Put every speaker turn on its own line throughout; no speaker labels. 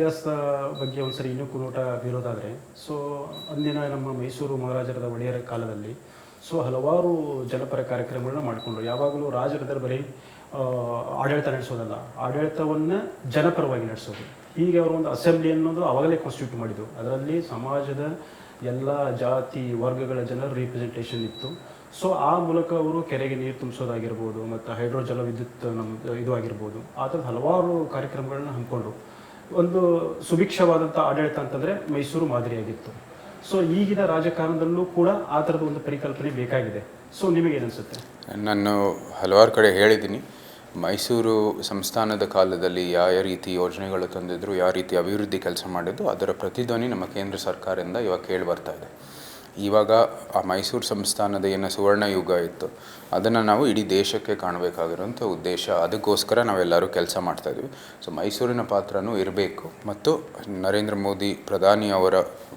ಇತಿಹಾಸದ ಬಗ್ಗೆ ಒಂದು ಸರಿ ಇನ್ನೂ ಕುನೋಟ ಬೀರೋದಾದರೆ ಸೊ ಅಂದಿನ ನಮ್ಮ ಮೈಸೂರು ಮಹಾರಾಜರದ ಒಡೆಯರ ಕಾಲದಲ್ಲಿ ಸೊ ಹಲವಾರು ಜನಪರ ಕಾರ್ಯಕ್ರಮಗಳನ್ನ ಮಾಡಿಕೊಂಡ್ರು. ಯಾವಾಗಲೂ ರಾಜರದರು ಬರೀ ಆಡಳಿತ ನಡೆಸೋದಲ್ಲ. ಆಡಳಿತವನ್ನು ಜನಪರವಾಗಿ ನಡೆಸೋದು. ಹೀಗೆ ಅವರು ಒಂದು ಅಸೆಂಬ್ಲಿ ಅನ್ನೋದು ಅವಾಗಲೇ ಕಾನ್ಸ್ಟಿಟ್ಯೂಟ್ ಮಾಡಿದ್ದು. ಅದರಲ್ಲಿ ಸಮಾಜದ ಎಲ್ಲ ಜಾತಿ ವರ್ಗಗಳ ಜನರ ರಿಪ್ರೆಸೆಂಟೇಷನ್ ಇತ್ತು. ಸೊ ಆ ಮೂಲಕ ಅವರು ಕೆರೆಗೆ ನೀರು ತುಂಬಿಸೋದಾಗಿರ್ಬೋದು, ಮತ್ತು ಹೈಡ್ರೋ ಜಲ ವಿದ್ಯುತ್ ನಮ್ಮ ಇದು ಆಗಿರ್ಬೋದು, ಆ ಥರದ ಹಲವಾರು ಕಾರ್ಯಕ್ರಮಗಳನ್ನ ಹಮ್ಮಿಕೊಂಡ್ರು. ಒಂದು ಸುಭಿಕ್ಷವಾದಂಥ ಆಡಳಿತ ಅಂತಂದರೆ ಮೈಸೂರು ಮಾದರಿಯಾಗಿತ್ತು. ಸೊ ಈಗಿನ ರಾಜಕಾರಣದಲ್ಲೂ ಕೂಡ ಆ ಥರದ ಒಂದು ಪರಿಕಲ್ಪನೆ ಬೇಕಾಗಿದೆ. ಸೊ ನಿಮಗೇನಿಸುತ್ತೆ
ನಾನು ಹಲವಾರು ಕಡೆ ಹೇಳಿದ್ದೀನಿ. ಮೈಸೂರು ಸಂಸ್ಥಾನದ ಕಾಲದಲ್ಲಿ ಯಾವ ರೀತಿ ಯೋಜನೆಗಳು ತಂದಿದ್ರು, ಯಾವ ರೀತಿ ಅಭಿವೃದ್ಧಿ ಕೆಲಸ ಮಾಡಿದ್ದು ಅದರ ಪ್ರತಿಧ್ವನಿ ನಮ್ಮ ಕೇಂದ್ರ ಸರ್ಕಾರದಿಂದ ಇವಾಗ ಕೇಳಿ ಬರ್ತಾ ಇದೆ. ಇವಾಗ ಆ ಮೈಸೂರು ಸಂಸ್ಥಾನದ ಏನು ಸುವರ್ಣ ಯುಗ ಇತ್ತು, ಅದನ್ನು ನಾವು ಇಡೀ ದೇಶಕ್ಕೆ ಕಾಣಬೇಕಾಗಿರುವಂಥ ಉದ್ದೇಶ. ಅದಕ್ಕೋಸ್ಕರ ನಾವೆಲ್ಲರೂ ಕೆಲಸ ಮಾಡ್ತಾ ಇದ್ವಿ. ಸೊ ಮೈಸೂರಿನ ಪಾತ್ರನೂ ಇರಬೇಕು. ಮತ್ತು ನರೇಂದ್ರ ಮೋದಿ ಪ್ರಧಾನಿ ಅವರ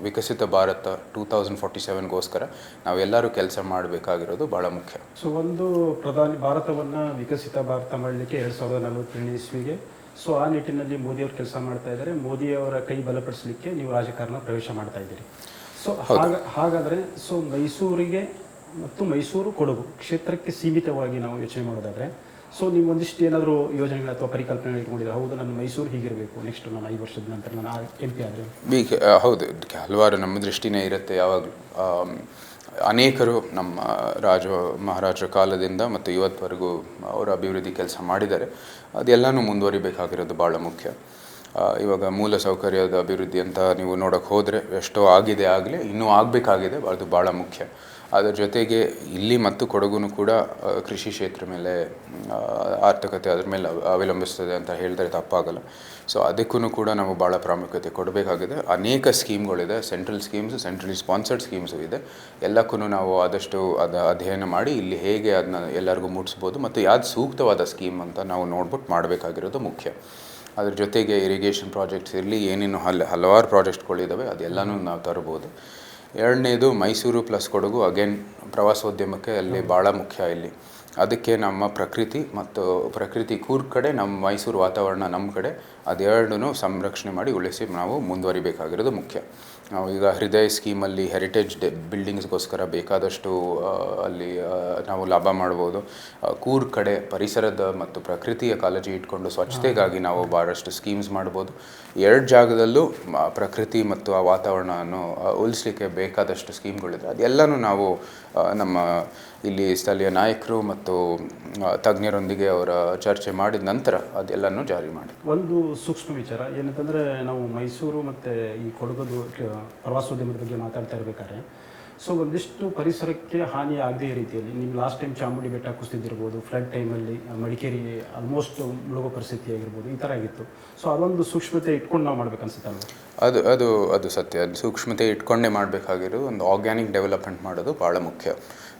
Viksit Bharat two thousand forty ಸೆವೆನ್ಗೋಸ್ಕರ ನಾವೆಲ್ಲರೂ ಕೆಲಸ ಮಾಡಬೇಕಾಗಿರೋದು ಭಾಳ ಮುಖ್ಯ.
ಸೊ ಒಂದು ಪ್ರಧಾನಿ ಭಾರತವನ್ನು ವಿಕಸಿತ ಭಾರತ ಮಾಡಲಿಕ್ಕೆ ಎರಡು ಸಾವಿರದ ನಲವತ್ತೇಳನೇ ಇಸ್ವಿಗೆ. ಸೊ ಆ ನಿಟ್ಟಿನಲ್ಲಿ ಮೋದಿಯವರು ಕೆಲಸ ಮಾಡ್ತಾ ಇದ್ದಾರೆ. ಮೋದಿಯವರ ಕೈ ಬಲಪಡಿಸಲಿಕ್ಕೆ ನೀವು ರಾಜಕಾರಣ ಪ್ರವೇಶ ಮಾಡ್ತಾ ಇದ್ದೀರಿ. ಸೊ ಹಾಗ ಹಾಗಾದರೆ ಸೊ ಮೈಸೂರಿಗೆ ಮತ್ತು ಮೈಸೂರು ಕೊಡಗು ಕ್ಷೇತ್ರಕ್ಕೆ ಸೀಮಿತವಾಗಿ ನಾವು ಯೋಚನೆ ಮಾಡೋದಾದರೆ ಸೊ ನೀವು ಒಂದಿಷ್ಟು ಏನಾದರೂ ಯೋಜನೆಗಳು ಅಥವಾ ಪರಿಕಲ್ಪನೆಗಳು ಇಟ್ಕೊಂಡಿದ್ರೆ ಹೌದು ನನ್ನ ಮೈಸೂರು ಹೀಗಿರಬೇಕು. ನೆಕ್ಸ್ಟ್ ನಾನು ಐದು ವರ್ಷದ ನಂತರ ನಾನು ಎಂ ಪಿ ಆದರೆ.
ಹೌದು. ಹಲವಾರು ನಮ್ಮ ದೃಷ್ಟಿನೇ ಇರುತ್ತೆ. ಯಾವಾಗಲೂ ಅನೇಕರು ನಮ್ಮ ರಾಜ ಮಹಾರಾಜರ ಕಾಲದಿಂದ ಮತ್ತು ಇವತ್ತವರೆಗೂ ಅವರ ಅಭಿವೃದ್ಧಿ ಕೆಲಸ ಮಾಡಿದ್ದಾರೆ. ಅದೆಲ್ಲನೂ ಮುಂದುವರಿಬೇಕಾಗಿರೋದು ಭಾಳ ಮುಖ್ಯ. ಇವಾಗ ಮೂಲ ಸೌಕರ್ಯದ ಅಭಿವೃದ್ಧಿ ಅಂತ ನೀವು ನೋಡೋಕೆ ಹೋದರೆ ಎಷ್ಟೋ ಆಗಿದೆ ಆಗಲಿ, ಇನ್ನೂ ಆಗಬೇಕಾಗಿದೆ, ಅದು ಭಾಳ ಮುಖ್ಯ. ಅದರ ಜೊತೆಗೆ ಇಲ್ಲಿ ಮತ್ತು ಕೊಡಗುನು ಕೂಡ ಕೃಷಿ ಕ್ಷೇತ್ರ ಮೇಲೆ ಆರ್ಥಿಕತೆ ಅದ್ರ ಮೇಲೆ ಅವ- ಅವಲಂಬಿಸ್ತದೆ ಅಂತ ಹೇಳಿದ್ರೆ ತಪ್ಪಾಗಲ್ಲ. ಸೊ ಅದಕ್ಕೂ ಕೂಡ ನಾವು ಭಾಳ ಪ್ರಾಮುಖ್ಯತೆ ಕೊಡಬೇಕಾಗಿದೆ. ಅನೇಕ ಸ್ಕೀಮ್ಗಳಿದೆ, central schemes, centrally sponsored schemes ಇದೆ. ಎಲ್ಲಕ್ಕೂ ನಾವು ಆದಷ್ಟು ಅದ ಅಧ್ಯಯನ ಮಾಡಿ ಇಲ್ಲಿ ಹೇಗೆ ಅದನ್ನ ಎಲ್ಲರಿಗೂ ಮುಟ್ಸ್ಬೋದು ಮತ್ತು ಯಾವ್ದು ಸೂಕ್ತವಾದ ಸ್ಕೀಮ್ ಅಂತ ನಾವು ನೋಡ್ಬಿಟ್ಟು ಮಾಡಬೇಕಾಗಿರೋದು ಮುಖ್ಯ. ಅದ್ರ ಜೊತೆಗೆ ಇರಿಗೇಷನ್ ಪ್ರಾಜೆಕ್ಟ್ಸ್ ಇರಲಿ, ಏನೇನು ಹಲ್, ಹಲವಾರು ಪ್ರಾಜೆಕ್ಟ್ಗಳಿದ್ದಾವೆ ಅದೆಲ್ಲನೂ ನಾವು ತರ್ಬೋದು. ಎರಡನೇದು ಮೈಸೂರು ಪ್ಲಸ್ ಕೊಡಗು ಅಗೇನ್ ಪ್ರವಾಸೋದ್ಯಮಕ್ಕೆ ಅಲ್ಲಿ ಭಾಳ ಮುಖ್ಯ ಇಲ್ಲಿ. ಅದಕ್ಕೆ ನಮ್ಮ ಪ್ರಕೃತಿ ಮತ್ತು ಪ್ರಕೃತಿ ಕೂರ್ ಕಡೆ ನಮ್ಮ ಮೈಸೂರು ವಾತಾವರಣ ನಮ್ಮ ಕಡೆ. ಅದೆರಡನ್ನೂ ಸಂರಕ್ಷಣೆ ಮಾಡಿ ಉಳಿಸಿ ನಾವು ಮುಂದುವರಿಬೇಕಾಗಿರೋದು ಮುಖ್ಯ. ನಾವು ಈಗ ಹೃದಯ ಸ್ಕೀಮಲ್ಲಿ ಹೆರಿಟೇಜ್ ಡೆ ಬಿಲ್ಡಿಂಗ್ಸ್ಗೋಸ್ಕರ ಬೇಕಾದಷ್ಟು ಅಲ್ಲಿ ನಾವು ಲಾಭ ಮಾಡ್ಬೋದು. ಕೂರ್ ಕಡೆ ಪರಿಸರದ ಮತ್ತು ಪ್ರಕೃತಿಯ ಕಾಳಜಿ ಇಟ್ಕೊಂಡು ಸ್ವಚ್ಛತೆಗಾಗಿ ನಾವು ಭಾಳಷ್ಟು ಸ್ಕೀಮ್ಸ್ ಮಾಡ್ಬೋದು. ಎರಡು ಜಾಗದಲ್ಲೂ ಪ್ರಕೃತಿ ಮತ್ತು ಆ ವಾತಾವರಣವನ್ನು ಉಳಿಸ್ಲಿಕ್ಕೆ ಬೇಕಾದಷ್ಟು ಸ್ಕೀಮ್ಗಳಿದೆ ಅದೆಲ್ಲನೂ ನಾವು ನಮ್ಮ ಇಲ್ಲಿ ಸ್ಥಳೀಯ ನಾಯಕರು ಮತ್ತು ತಜ್ಞರೊಂದಿಗೆ ಅವರ ಚರ್ಚೆ ಮಾಡಿದ ನಂತರ ಅದೆಲ್ಲನೂ ಜಾರಿ ಮಾಡಿ.
ಒಂದು ಸೂಕ್ಷ್ಮ ವಿಚಾರ ಏನಂತಂದರೆ ನಾವು ಮೈಸೂರು ಮತ್ತು ಈ ಕೊಡಗದು ಪ್ರವಾಸೋದ್ಯಮದ ಬಗ್ಗೆ ಮಾತಾಡ್ತಾ ಇರಬೇಕಾದ್ರೆ, ಸೊ ಒಂದಿಷ್ಟು ಪರಿಸರಕ್ಕೆ ಹಾನಿ ಆಗದೇ ರೀತಿಯಲ್ಲಿ, ನೀವು ಲಾಸ್ಟ್ ಟೈಮ್ ಚಾಮುಂಡಿ ಬೆಟ್ಟ ಕುಸಿದಿರ್ಬೋದು ಫ್ಲಡ್ ಟೈಮಲ್ಲಿ ಮಡಿಕೇರಿ ಆಲ್ಮೋಸ್ಟ್ ಮುಳುಗೋ ಪರಿಸ್ಥಿತಿ ಆಗಿರ್ಬೋದು, ಈ ಥರ ಆಗಿತ್ತು. ಸೊ ಅದೊಂದು ಸೂಕ್ಷ್ಮತೆ ಇಟ್ಕೊಂಡು ನಾವು ಮಾಡ್ಬೇಕನ್ಸುತ್ತೆ
ಅದು ಅದು ಅದು ಸತ್ಯ. ಅದು ಸೂಕ್ಷ್ಮತೆ ಇಟ್ಕೊಂಡೇ ಮಾಡಬೇಕಾಗಿರೋ ಒಂದು ಆರ್ಗ್ಯಾನಿಕ್ ಡೆವಲಪ್ಮೆಂಟ್ ಮಾಡೋದು ಭಾಳ ಮುಖ್ಯ.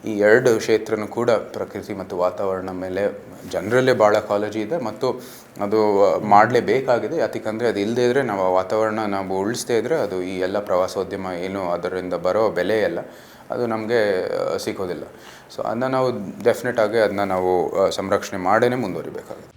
ಈ ಎರಡು ಕ್ಷೇತ್ರನೂ ಕೂಡ ಪ್ರಕೃತಿ ಮತ್ತು ವಾತಾವರಣ ಮೇಲೆ ಜನರಲ್ಲೇ ಭಾಳ ಕಾಳಜಿ ಇದೆ ಮತ್ತು ಅದು ಮಾಡಲೇಬೇಕಾಗಿದೆ. ಯಾಕಂದರೆ ಅದು ಇಲ್ಲದೇ ಇದ್ದರೆ ನಾವು ವಾತಾವರಣ ನಾವು ಉಳಿಸದೇ ಇದ್ದರೆ ಅದು ಈ ಎಲ್ಲ ಪ್ರವಾಸೋದ್ಯಮ ಏನು ಅದರಿಂದ ಬರೋ ಬೆಲೆ ಎಲ್ಲ ಅದು ನಮಗೆ ಸಿಗೋದಿಲ್ಲ. ಸೊ ಅದನ್ನ ನಾವು ಡೆಫಿನೆಟ್ ಆಗಿ ಅದನ್ನ ನಾವು ಸಂರಕ್ಷಣೆ ಮಾಡೇ ಮುಂದುವರಿಬೇಕಾಗುತ್ತೆ.